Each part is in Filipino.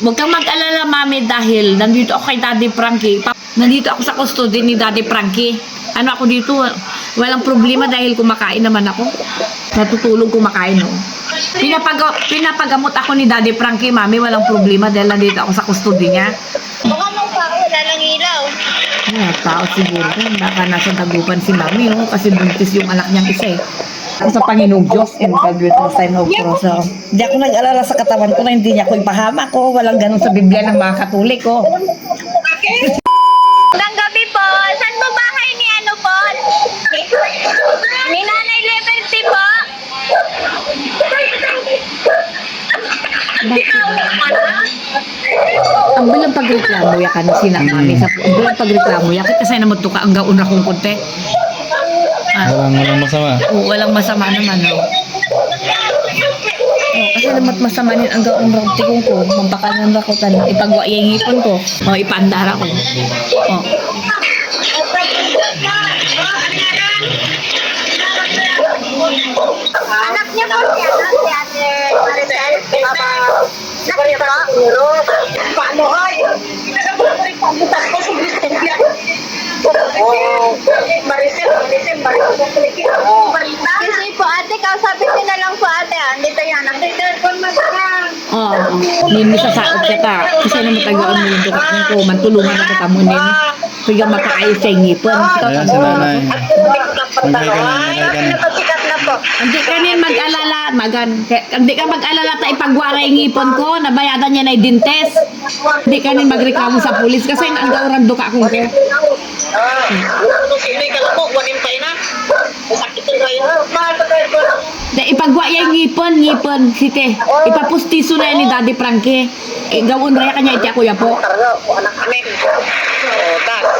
Huwag kang mag-alala, mami, dahil nandito ako kay Daddy Frankie. Pa- nandito ako sa custody ni Daddy Frankie. Ano ako dito, walang problema dahil kumakain naman ako. Natutulog kumakain, no? Pinapag pinapagamot ako ni Daddy Frankie, mami, walang problema dahil nandito ako sa custody niya. Baka nung pa wala lang ilaw. Ay, tao siguro. Baka nasa tagupan si mami, oh, kasi buntis yung anak niyang isa eh. Ako sa Panginoong Diyos and God with the sign of cross. So, hindi ako nag-alala sa katawan ko na hindi niya ako ipahamak ko. Walang ganun sa Biblia ng mga Katolik oh. ko. Magandang gabi po. Saan po bahay ni ano po? Ni Nanay Liberty po? Ang bilang pagreklamo ya kan sina mami sa ang bilang pagreklamo ya kasi naman to ka ang gaon ra kong konte. Ah, Walang, walang masama. oh, walang masama naman oh. Oh, kasi naman masama din ang gaon ra tikong ko, mambakalan ra ko tan ipagwa yung ngipon ko. Oh, ipandara ko. Oh. Anak niya po si ano, si Ate Maricel. Niya po? Paano ay? Pagbutas ko sa Brisbane. Oh, Maricel, Maricel, Maricel. Oh. Kasi po ate, kausapin niyo na lang po ate. ah. Dito yan. Ang telepon mo Oh, nini sa saot ka ta. Kasi naman tagaon mo yung dukat ko, mantulungan ako ta mo nin. Piga makaayos sa ngipon. Ayan si nanay. Na, na. Na. Hindi ka nin mag-alala, magan. Hindi ka mag-alala ta ipagwara yung ngipon ko, nabayadan niya na yung dintes. Hindi ka nin magreklamo sa pulis kasi ang gauran do ka akong ko. Ah, sino ka na po? Wanin pa ina. Masakit yung kayo. Mahal pa kayo po. Da ipagwa yung ngipon, ngipon, site. Ipapustiso na ni Daddy Frankie. Eh, gawon raya kanya iti ako ya po.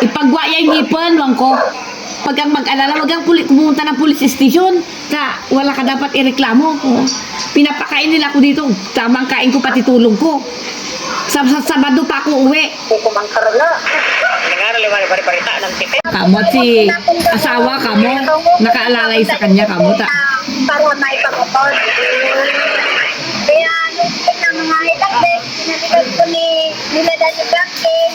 Ipagwa yung ngipon, wang ko. Pag kang mag-alala, wag kang puli, pumunta ng police station. Ka, wala ka dapat ireklamo. Pinapakain nila ako dito. Tamang kain ko pati tulog ko. Sa, sa Sabado pa ako uwi. Hindi ko man. Kamo si asawa kamo, nakaalalay sa kanya kamo ta. Para may pagkakot. Kaya, ng mga ko ni nila Daddy Frankie.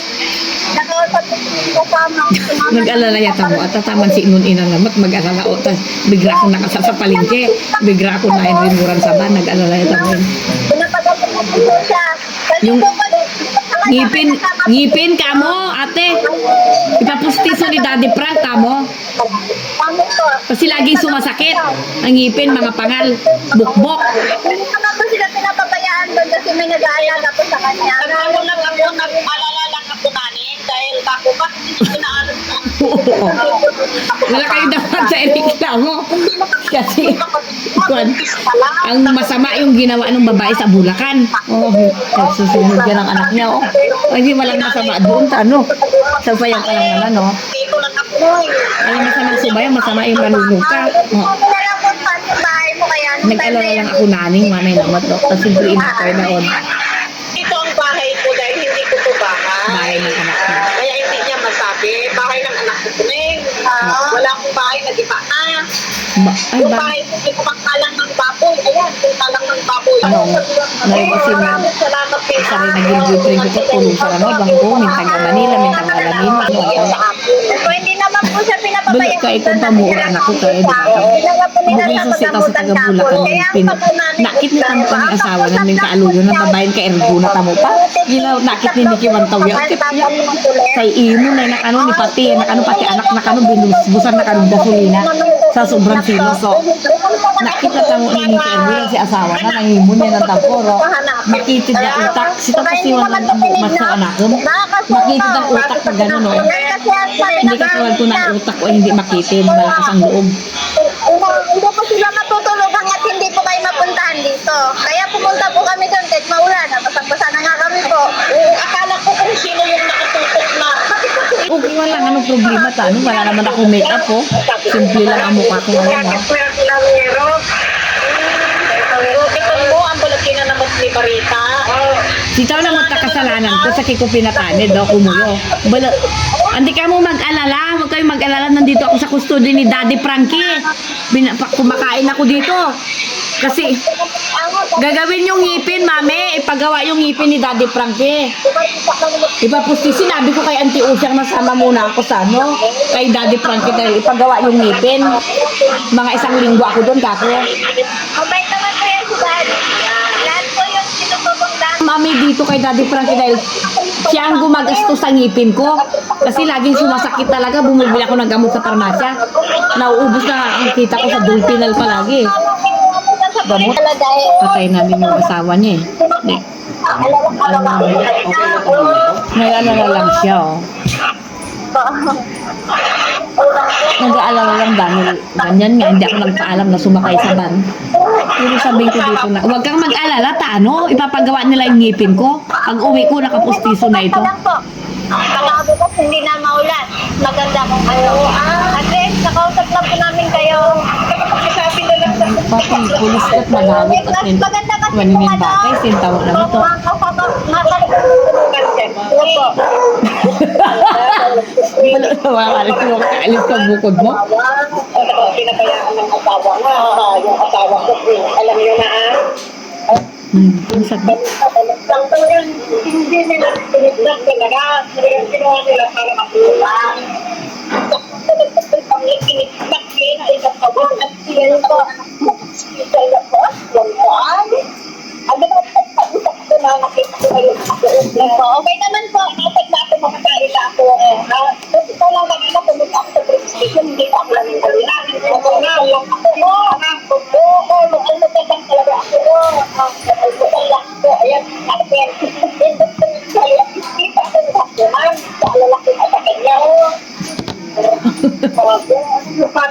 Nakausap ko yung Nag-alala yata mo at tataman si Inun Inang namat mag-alala o tas bigla ako nakasa sa palengke bigla ako na rinmuran sa ban nag-alala yata mo ko siya. Kasi Yung ngipin ngipin kamo ate. Ipapustiso ni Daddy Frank kamo kasi laging sumasakit ang ngipin mga pangal. Bukbok. Hindi po sila pinapabayaan doon kasi may nag-aalaga po sa kanya. Lang ako, nag-alala lang ako nanin bako pa, hindi ko pinaalam na. Kayo dapat sa reklamo kasi kwan, ang masama yung ginawa ng babae sa Bulacan oh susunod yan ang anak niya oh Oh, hindi walang masama doon sa ano sa sayang ka lang naman oh Dito lang ako. Alam masama subaya, masama yung malulog ka. Oh. Nag-alala lang ako naning manay namat do. Tapos siyempre inakay na on. Ito ang bahay ko dahil hindi ko to bahay. Bahay ng anak niya. Kaya hindi niya masabi, bahay ng anak ko kuning. Ah. wala bahay, nag-iba na. Ba, ay Yung ba? bahay ko, may kumakalang ng baboy. Ayan, kumakalang ng baboy. Ano? Ngayon kasi na salamat din. isa rin naging boyfriend ko ko tulong sa ano, bangko, min taga Manila, min taga Alamin. Ayan sa po siya pinapabayaan. Balik ka itong pamuura anak ko kaya di ba? Bumiso sa sita sa taga. Bulacan ng pin. Nakit ni kami pang asawa na min kaaluyo ng babaeng ka erguna tamo pa. Ginaw nakit ni Niki Wantaw ya. Kit ya. Kay imo na nakano ni pati nakano pati anak nakano binusbusan nakano gasolina sa sobrang siloso. Nakita tamo ni Niki erguna si asawa na nangimo niya ng taporo. Makitid na utak. Sita kasi wala ang mas sa anak. Makitid ang utak pag gano'n no. Hindi ka tulad ko ng utak o hindi makitid. Malakas ang loob. Hindi po sila matutulog hanggat hindi po kayo mapuntahan dito. Kaya pumunta po kami doon kahit maulan. Basang-basa na nga kami po. Akala ko kung sino yung nakatutok na. Ko? Okay, wala nga anong problema ta. Ano, wala naman ako make-up po. Simple lang ang mukha ko ngayon. oh. Ni Barita. Sitaw lang ang kasalanan ko sa kiko pinatanid daw kumuyo. Bala, hindi ka mo mag-alala, huwag kayong mag-alala, nandito ako sa custody ni Daddy Frankie. Bina, kumakain ako dito. Kasi, Gagawin yung ngipin, mami. Ipagawa yung ngipin ni Daddy Frankie. Ipapusti, sinabi ko kay Auntie Usyang nasama muna ako sa ano, kay Daddy Frankie dahil ipagawa yung ngipin. Mga isang linggo ako doon, kako. Mabait naman yan si Daddy. Lahat po yung sinububong dami. Mami dito kay Daddy Frankie dahil siya ang gumagastos sa ngipin ko. Kasi laging sumasakit talaga, bumibili ako ng gamot sa parmasya. Nauubos na ang kita ko sa Dulpinal palagi. Gamot. Patay namin yung asawa niya eh. May alala lang siya oh. Nag-aalala lang dahil ganyan nga, hindi ako nagpaalam na sumakay sa van. Pero sabihin ko dito na, huwag kang mag-alala, Tano, ipapagawa nila yung ngipin ko. Pag uwi ko, nakapustiso na ito. lang po. Nakabukas hindi na maulan. Maganda kung ano. At least, nakausap lang po namin kayo. Sabi na lang sa Pati pulis at magamit. Maganda kasi Maninin kung ano. bakay, sintaw na mo to. Mga kasama, makalikot kasi. Opo. Wala na makakalit mo, kaalis ka bukod mo. Pinabayaan ng asawa nga. Yung asawa ko, alam niyo na ah. Hmm, sakit. Lang talagang hindi nila tinignan talaga. Talagang ginawa nila para matulungan. Okay naman po. Kapag na ako makakain na ako, ah, ito lang kanina pumunta ako sa police station, hindi ako lang yung. Ako na, lang ako mo. Oo, oo, mag-almusal lang talaga ako. Ah, Mag-almusal lang ako. Ayan, akin. Kaya, kita ko sa kuman. Sa lalaki at sa kanya.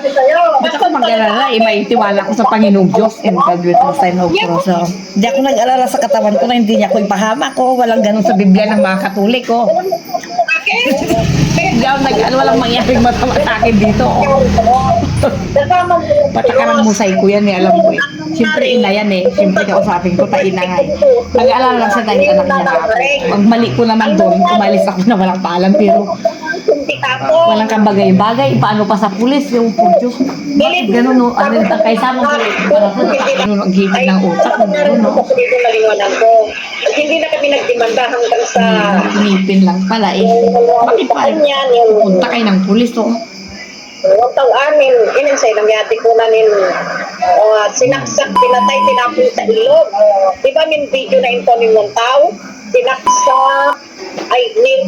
Sa'yo. Ba't ako mag-alala eh, may tiwala ko sa Panginoong Diyos and God us and of cross. So, hindi ako nag-alala sa katawan ko na hindi niya ako ipahamak ko. Walang ganun sa Biblia ng mga Katolik ko. Hindi ako nag-alala, walang mangyaring masama sa akin dito. Mo. Patakaran musay ko yan eh, alam ko eh. Siyempre ina yan eh. Siyempre kausapin ko, ta ina nga eh. Nag-alala lang siya dahil anak niya na ako. Pag mali ko naman doon, umalis ako na walang paalam. Pero Ako. walang kabagay-bagay. Paano pa sa pulis yung pudyo? Bakit ganun no? Ano yung kaysa mo ganun ang gilid ng utak ganun no? Ako dito naliwanan ko. At hindi na kami nagdemanda hanggang sa... Inipin lang pala eh. Bakit pa? Yung... Punta kayo ng pulis oh. Huwag taw amin, ininsay ng yati ko na nin uh, sinaksak, pinatay, tinapon sa ilog. Di ba min video na ito ni mong tao? Sinaksak, ay nin,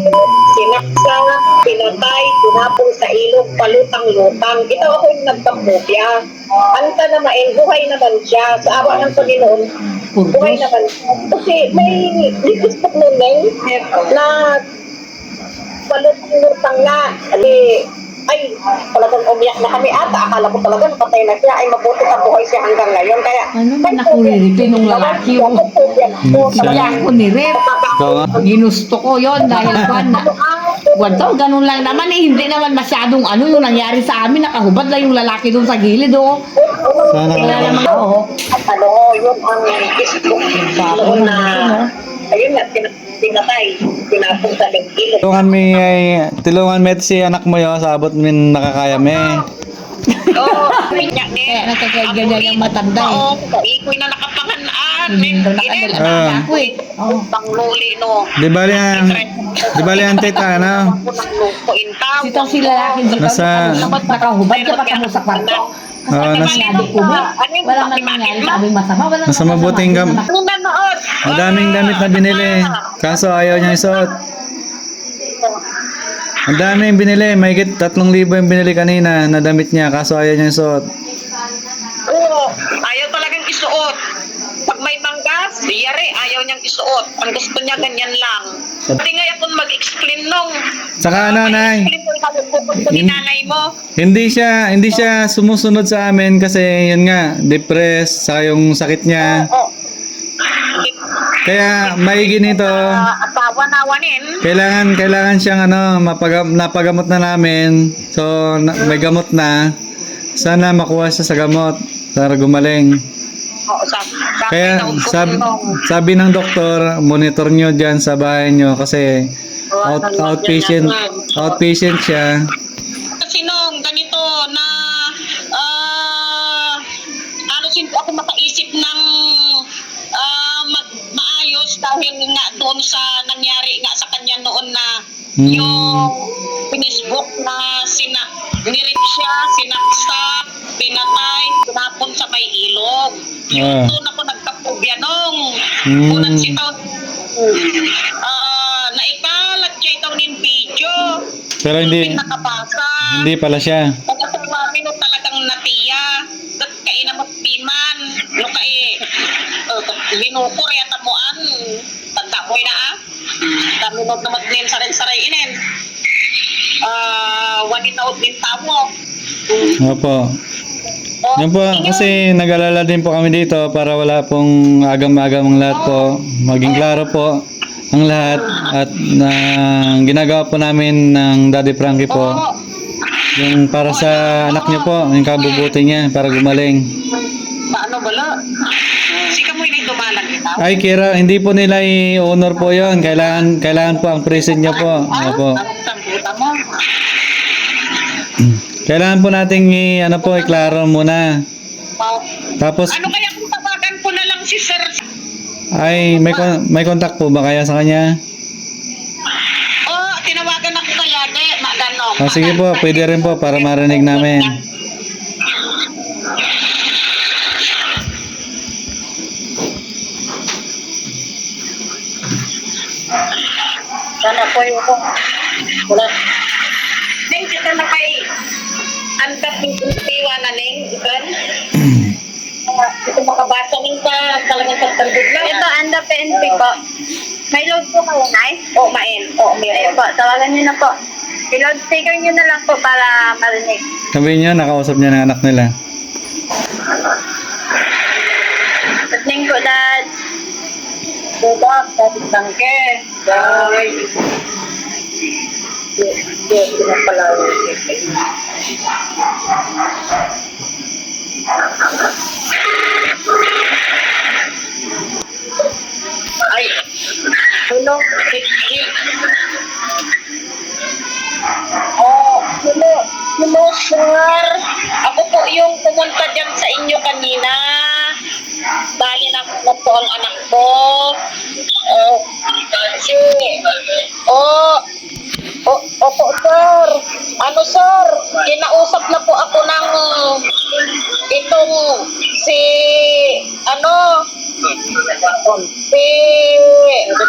sinaksak, pinatay, tinapon sa ilog, palutang-lutang. Ito ako yung nagpapopya. Anta naman, buhay naman siya. Sa awa ng Panginoon, buhay naman siya. Kasi may likistok nun eh, na palutang-lutang nga. Ay, ay, talagang umiyak na kami ata. Akala ko talaga napatay na siya. Ay, mabuti na buhay siya hanggang ngayon. Kaya, Ano ba nakuliripin nung lalaki oh. Kaya ako ni Rep. Ikaw nga. Ginusto ko yon dahil kwan na. Kwan to, ganun lang naman eh. Hindi naman masyadong ano yung nangyari sa amin. Nakahubad lang yung lalaki doon sa gilid oh. Sana naman oo. Ano, yun ang Facebook. Bago Noon na na, tinatay. Tinapong sa ilog. Tulungan mi ay tulungan met si anak mo yo sa abot min nakakaya me. Oo, kanya Kaya din. nakakaganyan yung matanda eh. Oo, kaikoy na nakapanganaan. Inel, nakadala Ah. ako eh. Oh. pangluli no. Di bali ang di bali ang tita ano. Tao. Sito si lalaki dito. Nasa- nakahubad ka pa sa kwarto. Kasi nas- sinabi ko ba, wala man nangyari sa aming masama. Wala Nasa mabuting gam- nanood? Madaming damit na binili. Kaso ayaw niya isuot. Ang daming binili, may higit 3,000 yung binili kanina na damit niya, kaso ayaw niya isuot. Oo, ayaw talagang isuot. Pag may manggas, yari, ayaw niyang isuot. Ang gusto niya, ganyan lang. Hindi nga akong mag-explain nung. Saka ano, Nay? Explain ko ni In- nanay mo. Hindi siya, hindi siya sumusunod sa amin kasi yun nga, depressed, sa yung sakit niya. Oo. Kaya maigi nito, Ah, asawa nawanin. kailangan kailangan siyang ano, mapagam, napagamot na namin. So na, may gamot na. Sana makuha siya sa gamot para gumaling. Oo, sa, sa Kaya akin, sabi ng doktor, monitor nyo dyan sa bahay nyo kasi out, outpatient outpatient siya. Kasi nung ganito na ah halos hindi ako makaisip ng noon sa nangyari nga sa kanya noon na Hmm. yung Facebook na sina nirip siya, sinaksak, pinatay, pinapon sa may ilog. Yung Ah. doon ako nagkapubya nung Hmm. unang sitaw. Ah, naikalat siya itaw nin video. Pero hindi, Pinakabasa. hindi pala siya. Pagkasama no talagang natiya. Kat kainamot piman. No kay uh, binukor yata mo an. Tanda na ah. Dami mo naman din sa rin saray inin. Ah, wani taot din tamo. Opo. Oh, Yan po, kasi nag-alala din po kami dito para wala pong agam-agam ang lahat po. Maging klaro po ang lahat at na ginagawa po namin ng Daddy Frankie po. Yung para sa anak niyo po, yung kabubuti niya para gumaling. Paano bala? Sika mo yung dumalang itaw. Ay Kira, hindi po nila i-honor po yon. Kailangan, kailangan po ang present niyo po. Opo. Tangguta mo. Kailangan po nating i, ano po, iklaro muna. Tapos, Ano kaya ay, may, kon- may contact po ba kaya sa kanya? Oh, tinawagan ako kaya de, magano. O, sige po, pwede rin po para marinig namin. Sana po yung ko. Wala. Neng, kita na kay Anta Pintiwa na Neng, ikan. Ito makabasa ka, talagang sa tandog lang. Ito, anda PNP po. May load po kayo, Nay? O, main. O, Ayun meron. po, tawagan niyo na po. I-load sticker niyo na lang po para marinig. Sabihin niyo, nakausap niya ng anak nila. Listening po, Dad. Budak, tapos tangke. Dahil. Yes, pala. kilo. Oh, hello. Hello, sir. Ako po yung pumunta dyan sa inyo kanina. Dahil ako po ang anak ko. Oh, kasi, oh, O, opo, sir. Ano, sir? Kinausap na po ako ng itong si, ano, si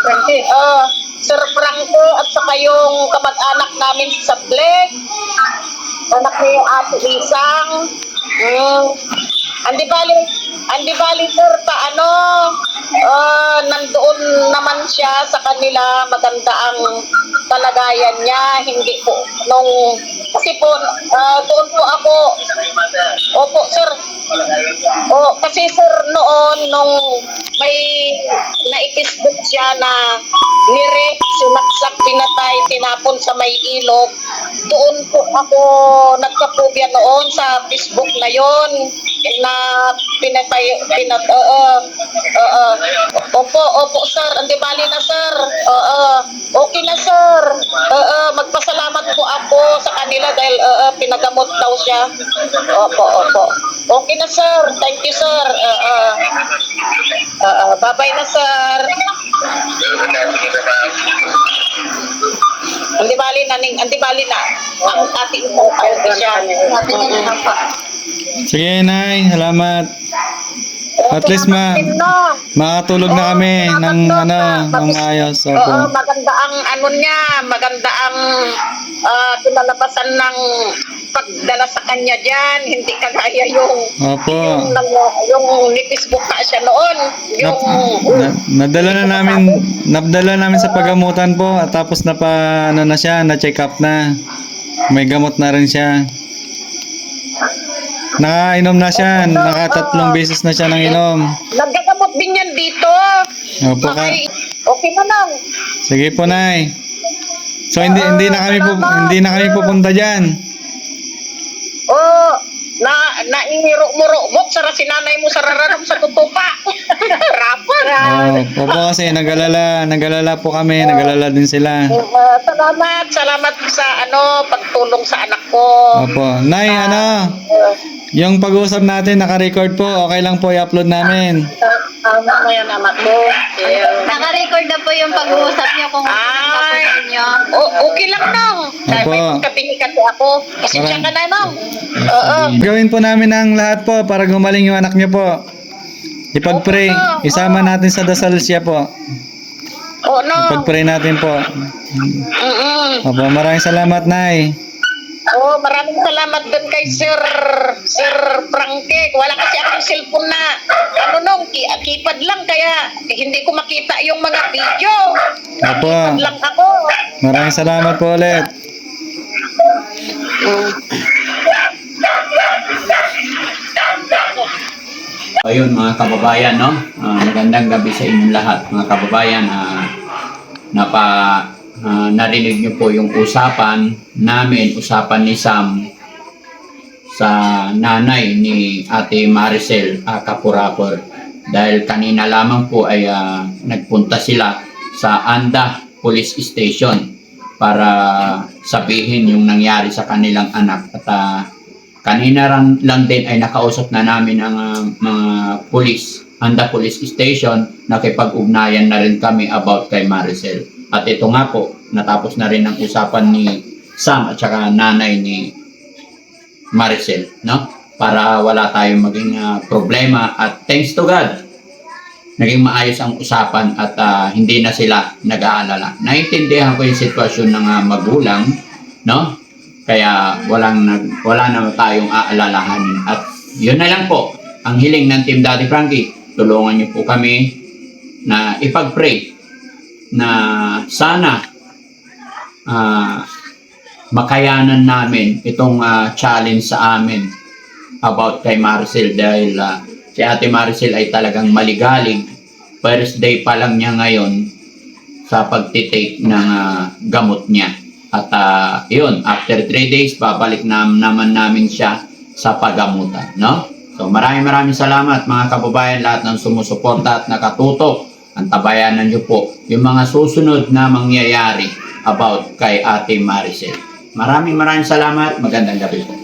uh, Sir Franco at saka yung kamag-anak namin sa Blake. Anak niya yung ate Isang. Mm. Andi bali, andi bali sir, ta ano, ah, nandoon naman siya sa kanila, maganda ang kalagayan niya, hindi po, nung, kasi po, ah, doon po ako, opo sir, o, kasi sir, noon, nung may naipisbuk siya na nirep, sinaksak, pinatay, tinapon sa may ilog, doon po ako nagkapubya noon sa Facebook na yon na pinatay, pinat, oo, oo, opo, opo sir, hindi bali na sir, oo, okay na sir, oo, magpasalamat po ako sa kanila dahil oo, pinagamot daw siya, opo, opo, okay na sir, thank you sir, oo, oo, bye-bye na sir, hindi bali na, ning, hindi bali na, ang ating po, okay siya, Sige, Nay. Salamat. At least ma makatulog na kami ng ano, ng maayos. Oo, Opo. maganda ang ano niya, maganda ang ah, pinalabasan ng pagdala sa kanya diyan, hindi kagaya yung Opo. yung, yung ni Facebook na siya noon, yung Nap- na, nadala na namin nadala namin sa pagamutan po at tapos na pa ano na siya, na check up na. May gamot na rin siya. Nakainom na siya, nakatatlong beses na siya nang inom. naggagamot din yan dito. Opo ka. Okay, okay na lang. Sige po, Nay. So hindi hindi na kami pu- hindi na kami pupunta diyan. Oh, na naingiro-muro-mok sa sinanay mo sa raranam sa tutupa. Rapan. Oh, opo kasi nag-alala, nag-alala po kami, nag-alala din sila. Uh, salamat, salamat sa ano pagtulong sa anak ko. Opo. Nay, ano? Yung pag-uusap natin, naka-record po. Okay lang po i-upload namin. Tama mo yan anak. Yeah. Naka-record na po yung pag-uusap niyo kung ano Ay. niyo. O, okay lang daw. Dahil may Opo. katingikan ko ako. Kasi siya ka na no. Oo. Gawin po namin ang lahat po para gumaling yung anak niyo po. Ipag-pray. Isama natin sa dasal siya po. Oo no. Ipag-pray natin po. Mm-mm. Opo, maraming salamat, Nay. Oh, maraming salamat din kay Sir Sir Frankie. Wala kasi akong cellphone na ano nung ki keypad lang kaya hindi ko makita yung mga video. Opo. Lang ako. Maraming salamat po ulit. Ayun mga kababayan, no? Ah, magandang gabi sa inyong lahat, mga kababayan. Ah, napa ah, narinig niyo po yung usapan namin, usapan ni Sam sa nanay ni Ate Maricel uh, Kapurapor. Dahil kanina lamang po ay ah, nagpunta sila sa Anda Police Station para sabihin yung nangyari sa kanilang anak at ah, Kanina lang, lang din ay nakausap na namin ang ah, mga police, Anda Police Station, nakipag-ugnayan na rin kami about kay Maricel. At ito nga po, natapos na rin ang usapan ni Sam at saka nanay ni Maricel, no? Para wala tayong maging ah, problema at thanks to God, naging maayos ang usapan at ah, hindi na sila nag-aalala. Naintindihan ko yung sitwasyon ng ah, magulang, no? Kaya walang nag, wala na tayong aalalahanin. At yun na lang po, ang hiling ng Team Daddy Frankie, tulungan niyo po kami na ipag-pray na sana ah, makayanan namin itong ah, challenge sa amin about kay Marcel dahil ah, si Ate Marcel ay talagang maligalig. First day pa lang niya ngayon sa pagtitake ng ah, gamot niya. At ah, yun, after 3 days, babalik na, naman namin siya sa pagamutan. No? So maraming maraming salamat mga kababayan lahat ng sumusuporta at nakatutok. Ang tabayanan niyo po yung mga susunod na mangyayari about kay Ate Maricel. Maraming maraming salamat. Magandang gabi po.